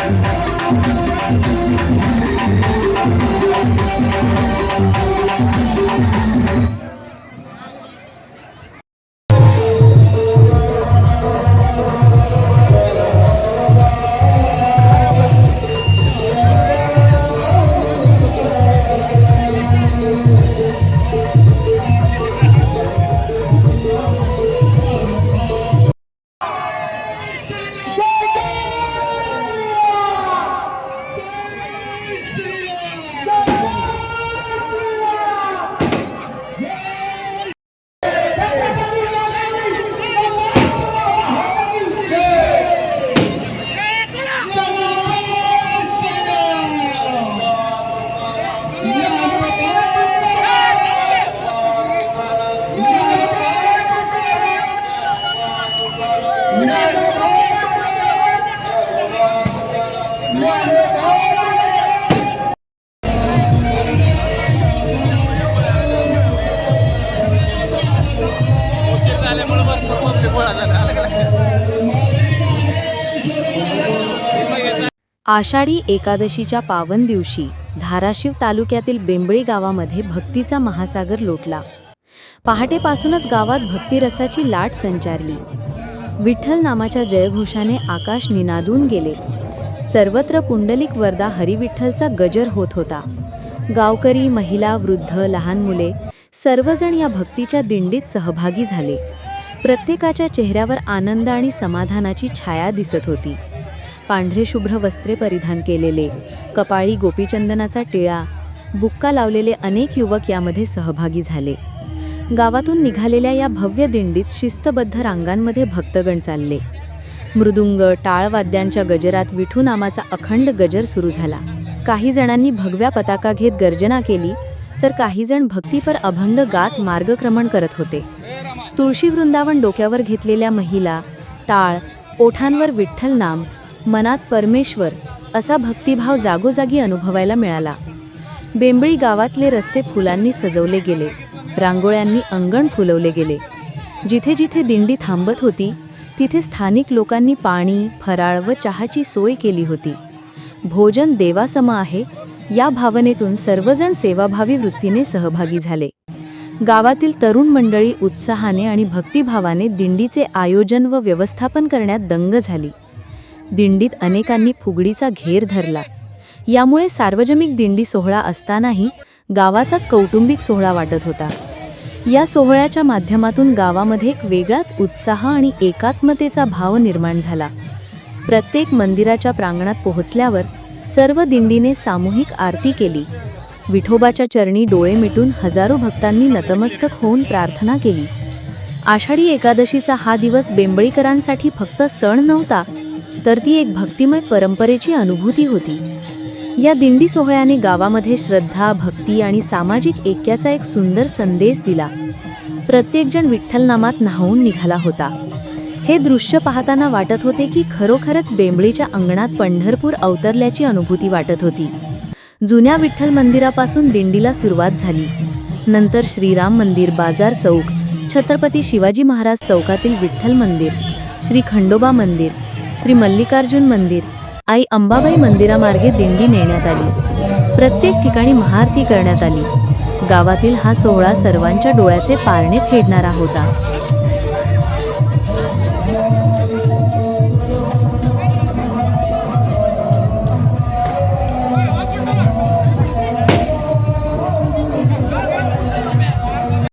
Thank you. Ashadhi एकादशीच्या पावन दिवशी धाराशिव तालुक्यातील बेंबळी गावामध्ये भक्तीचा महासागर लोटला. पहाटेपासूनच गावात भक्तिरसाची लाट संचारली. विठ्ठल नामाच्या जयघोषाने आकाश निनादून गेले. सर्वत्र पुंडलिक वरदा हरिविठ्ठलचा गजर होत होता. गावकरी महिला वृद्ध लहान मुले सर्वजण या भक्तीच्या दिंडीत सहभागी झाले. प्रत्येकाच्या चेहऱ्यावर आनंद आणि समाधानाची छाया दिसत होती. पांढरे शुभ्र वस्त्रे परिधान केलेले कपाळी गोपीचंदनाचा टिळा बुक्का लावलेले अनेक युवक यामध्ये सहभागी झाले. गावातून निघालेल्या या भव्य दिंडीत शिस्तबद्ध रांगांमध्ये भक्तगण चालले. मृदुंग टाळवाद्यांच्या गजरात विठू नामाचा अखंड गजर सुरू झाला. काही जणांनी भगव्या पताका घेत गर्जना केली तर काही जण भक्तीपर अभंड गात मार्गक्रमण करत होते. तुळशी वृंदावन डोक्यावर घेतलेल्या महिला टाळ ओठांवर विठ्ठल नाम मनात परमेश्वर असा भक्तिभाव जागोजागी अनुभवायला मिळाला. बेंबळी गावातले रस्ते फुलांनी सजवले गेले. रांगोळ्यांनी अंगण फुलवले गेले. जिथे जिथे दिंडी थांबत होती तिथे स्थानिक लोकांनी पाणी फराळ व चहाची सोय केली होती. भोजन देवासम आहे या भावनेतून सर्वजण सेवाभावी वृत्तीने सहभागी झाले. गावातील तरुण मंडळी उत्साहाने आणि भक्तिभावाने दिंडीचे आयोजन व व्यवस्थापन करण्यात दंग झाली. दिंडीत अनेकांनी फुगडीचा घेर धरला. यामुळे सार्वजनिक दिंडी सोहळा असतानाही गावाचाच कौटुंबिक सोहळा वाटत होता. या सोहळ्याच्या माध्यमातून गावामध्ये एक वेगळाच उत्साह आणि एकात्मतेचा भाव निर्माण झाला. प्रत्येक मंदिराच्या प्रांगणात पोहोचल्यावर सर्व दिंडीने सामूहिक आरती केली. विठोबाच्या चरणी डोळे मिटून हजारो भक्तांनी नतमस्तक होऊन प्रार्थना केली. आषाढी एकादशीचा हा दिवस बेंबळीकरांसाठी फक्त सण नव्हता तर ती एक भक्तिमय परंपरेची अनुभूती होती. या दिंडी सोहळ्याने गावामध्ये श्रद्धा भक्ती आणि सामाजिक ऐक्याचा एक सुंदर संदेश दिला. प्रत्येकजण विठ्ठल नामात न्हावून निघाला होता. हे दृश्य पाहताना वाटत होते की खरोखरच बेंबळीच्या अंगणात पंढरपूर अवतरल्याची अनुभूती वाटत होती. जुन्या विठ्ठल मंदिरापासून दिंडीला सुरुवात झाली. नंतर श्रीराम मंदिर बाजार चौक छत्रपती शिवाजी महाराज चौकातील विठ्ठल मंदिर श्री खंडोबा मंदिर श्री मल्लिकार्जुन मंदिर आई अंबाबाई मंदिरामार्गे दिंडी नेण्यात आली. प्रत्येक ठिकाणी महाआरती करण्यात आली. गावातील हा सोहळा सर्वांच्या डोळ्याचे पारणे फेडणारा होता.